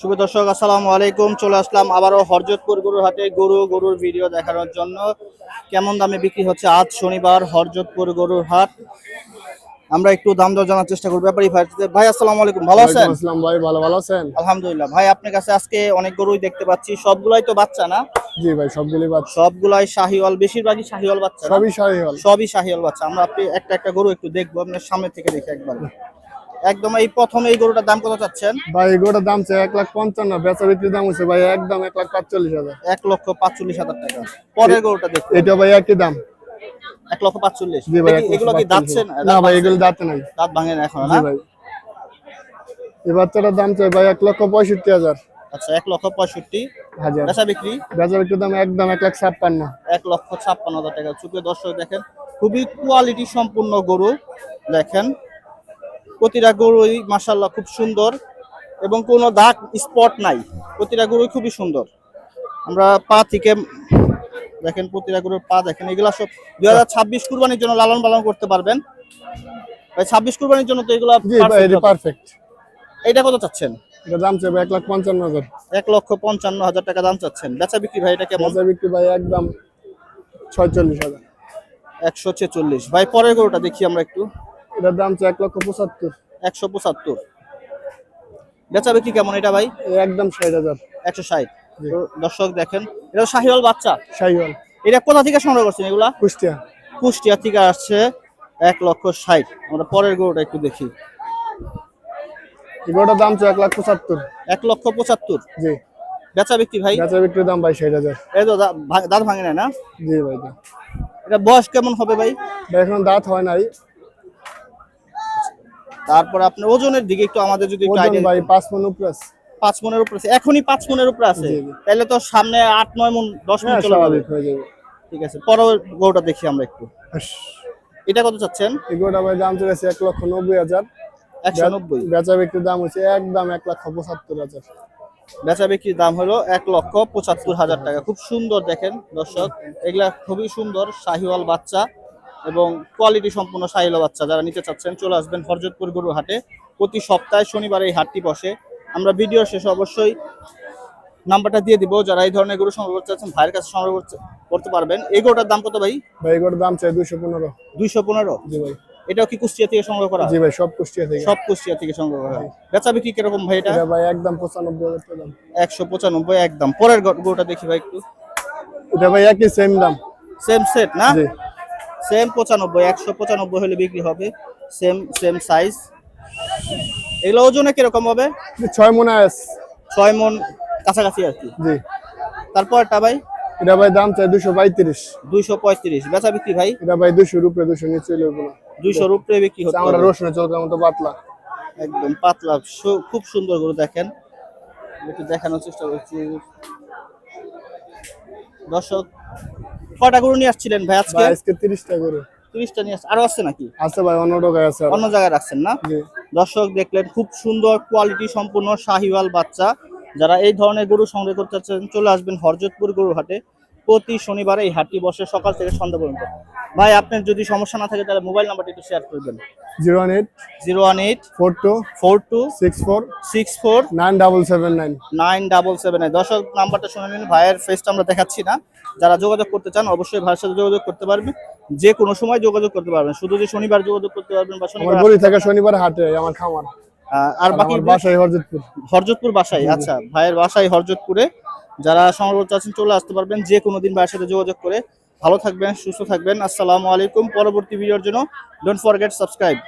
শুভ দর্শক আসসালামু আলাইকুম। চলে আসলাম আবারও হরজতপুর গরুর হাটে গরু গরুর ভিডিও দেখানোর জন্য। কেমন দামে বিক্রি হচ্ছে আজ শনিবার হরজতপুর গরুর হাট? আমরা একটু দাম দর জানার চেষ্টা করব। ব্যাপারী ভাই ভাই আসসালামু আলাইকুম। ভালো আছেন? আসসালাম ভাই ভালো ভালো আছেন? আলহামদুলিল্লাহ। ভাই আপনার কাছে আজকে অনেক গরুই দেখতে পাচ্ছি। সবগুলাই তো বাচ্চা না? জি ভাই সবগুলি বাচ্চা। সবগুলাই শাহিওয়াল বেশিরভাগই শাহিওয়াল বাচ্চা সবই হল সবই শাহিওয়াল বাচ্চা। আমরা আপনি একটা একটা গরু একটু দেখব আপনার সামনে থেকে দেখি একবার। একদম এই প্রথম এই গরুটার দাম কত চাচ্ছেন? ভাই এগুলোর দাম চাই এক লাখ পঞ্চান্ন বেচা বিক্রির দাম হচ্ছে ভাই একদম এক লাখ পাঁচচল্লিশ হাজার। এক লক্ষ পাঁচচল্লিশ হাজার টাকা। পরের গরুটা দেখুন। এটা ভাই একই দাম। এক লক্ষ পাঁচচল্লিশ। জি ভাই এগুলো- কি দাচ্ছে না না ভাই এগুলো দাঁতে নাই। দাঁত ভাঙে না এখন না? ভাই। এই বাচ্চাটার দাম চাই ভাই এক লক্ষ পঁয়ষট্টি হাজার। আচ্ছা এক লক্ষ পঁয়ষট্টি হাজার। বেচা বিক্রি? বেচা বিক্রির দাম একদম এক লাখ ছাপ্পান্ন। এক লক্ষ ছাপ্পান্ন হাজার টাকা। চুপে দর্শক দেখেন খুবই কোয়ালিটি সম্পূর্ণ গরু দেখেন। প্রতিটা গরুই মাসাল্লাহ খুব সুন্দর এবং কোনো দাগ স্পট নাই। প্রতিটা গরুই খুবই সুন্দর। আমরা পা থেকে দেখেন প্রতিটা গরুর পা দেখেন এগুলা সব দুই হাজার ছাব্বিশ কুরবানির জন্য লালন পালন করতে পারবেন। ছাব্বিশ কুরবানির জন্য তো এগুলা perfect এটা কত চাচ্ছেন? এটা দাম এক লাখ পঞ্চান্ন হাজার। এক লক্ষ পঞ্চান্ন হাজার টাকা দাম চাচ্ছেন। বেচা বিক্রি ভাই এটা কেমন? বেচা বিক্রি ভাই একদম ছয়চল্লিশ হাজার। একশো ছেচল্লিশ। ভাই পরের গরুটা দেখি আমরা একটু। এটার দাম চাই এক লক্ষ পঁচাত্তর। একশো পঁচাত্তর। বেচা বিক্রি কেমন এটা ভাই? একদম ষাট হাজার। একশো ষাট। দর্শক দেখেন এটা শাহিওয়াল বাচ্চা। শাহিওয়াল। এটা কোথা থেকে সংগ্রহ করছেন এগুলা? কুষ্টিয়া। কুষ্টিয়া থেকে আসছে এক লক্ষ ষাট। আমরা পরের গরুটা একটু দেখি। এগুলোটার দাম এক লাখ পঁচাত্তর। এক লক্ষ পঁচাত্তর। জি। বেচা বিক্রি ভাই? বেচা বিক্রির দাম ভাই ষাট হাজার। এই তো দাঁত ভাঙে না না? জি ভাই এটা বয়স কেমন হবে ভাই? ভাই এখন দাঁত হয় নাই। তারপর আপনার ওজনের দিকে একটু আমাদের যদি একটু ভাই মন উপরে আছে। মনের উপরে আছে। এখনই পাঁচ মনের উপরে আছে। তাহলে তো সামনে আট নয় মন দশ মন হ্যাঁ চলে যাবে। ঠিক আছে পরের গরুটা দেখি আমরা একটু। এটা কত চাচ্ছেন? ভাই দাম চলেছে এক লক্ষ নব্বই হাজার। একশো নব্বই। বেচা বিক্রির দাম হচ্ছে একদম এক লক্ষ পঁচাত্তর হাজার। বেচা বিক্রির দাম হলো এক লক্ষ পঁচাত্তর হাজার টাকা। খুব সুন্দর দেখেন দর্শক। এগুলা খুবই সুন্দর শাহিওয়াল বাচ্চা। এবং কোয়ালিটি সম্পূর্ণ শাহিওয়াল বাচ্চা। যারা নিতে চাচ্ছেন চলে আসবেন হরজতপুর গরুর হাটে। প্রতি সপ্তাহে শনিবার এই হাটটি বসে। আমরা ভিডিও শেষে অবশ্যই নাম্বারটা দিয়ে দিব। যারা এই ধরনের গরু সংগ্রহ করতে চাচ্ছেন ভাইয়ের কাছে সংগ্রহ করতে- করতে পারবেন। এই গরুটার দাম কত ভাই? ভাই এগুলোর দাম চাই দুশো পনেরো। দুইশো পনেরো? জি ভাই। এটাও কি কুষ্টিয়া থেকে সংগ্রহ করা? জি ভাই সব কুষ্টিয়া থেকে। সব কুষ্টিয়া থেকে সংগ্রহ করা। বেচা বিক্রি কীরকম ভাই এটা? ভাই একদম পঁচানব্বই দাম। একশো পঁচানব্বই একদম। পরের গরুটা দেখি ভাই একটু। এটা ভাই একই সেম দাম। সেম সেট না? জি। সেম পঁচানব্বই একশো পঁচানব্বই হলে বিক্রি হবে। সেম সেম সাইজ এগুলো ওজনে কীরকম হবে? ছয় মনে ছয় মন কাছাকাছি আর কি। জি। তারপরটা ভাই? এটা ভাই দাম চাই দুশো পঁয়ত্রিশ। দুইশো পঁয়ত্রিশ। বেচা বিক্রি ভাই? এটা ভাই দুশোর উপরে দুশো নিচে লইব না। দুইশোর বিক্রি হচ্ছে আমরা রসুনের চৌকার মতো পাতলা। একদম পাতলা। খুব সুন্দর গরু দেখেন। একটু দেখানোর চেষ্টা করছি। দর্শক কটা গরু নিয়ে আসছিলেন ভাই আজকে? আজকে তিরিশটা করে তিরিশটা নিয়ে আসছে। আরও আছে নাকি? আছে ভাই অন্য জায়গায় আছে অন্য জায়গায় রাখছেন না? দর্শক দেখলেন খুব সুন্দর কোয়ালিটি সম্পূর্ণ শাহিওয়াল বাচ্চা। যারা এই ধরনের গরু সংগ্রহ করতে চাচ্ছেন চলে আসবেন হরজতপুর গরু হাটে। প্রতি শনিবার এই হাটটি বসে সকাল থেকে সন্ধ্যা পর্যন্ত। ভাই আপনার যদি সমস্যা না থাকে তাহলে মোবাইল নাম্বারটা একটু শেয়ার করবেন zero one eight zero one eight four two four two six four six four nine double seven nine. Nine double seven nine. দর্শক নাম্বারটা শুনে নিন। ভাইয়ের ফেসটা আমরা দেখাচ্ছি না। যারা যোগাযোগ করতে চান অবশ্যই ভাইয়ের সাথে যোগাযোগ করতে পারবেন। যে কোনো সময় যোগাযোগ করতে পারবেন। শুধু যে শনিবার যোগাযোগ করতে পারবেন বা শনিবার বলি থাকে শনিবার হাটে আমার খামার। আর বাকি বাসায় হরজতপুর। হরজতপুর বাসায় আচ্ছা ভাইয়ের বাসায় হরজতপুরে। যারা সংগ্রহ চাচ্ছেন চলে আসতে পারবেন। যে কোনো দিন ভাইয়ের সাথে যোগাযোগ করে ভালো থাকবেন সুস্থ থাকবেন। আসসালামু আলাইকুম। পরবর্তী ভিডিওর জন্য ডোন্ট ফরগেট সাবস্ক্রাইব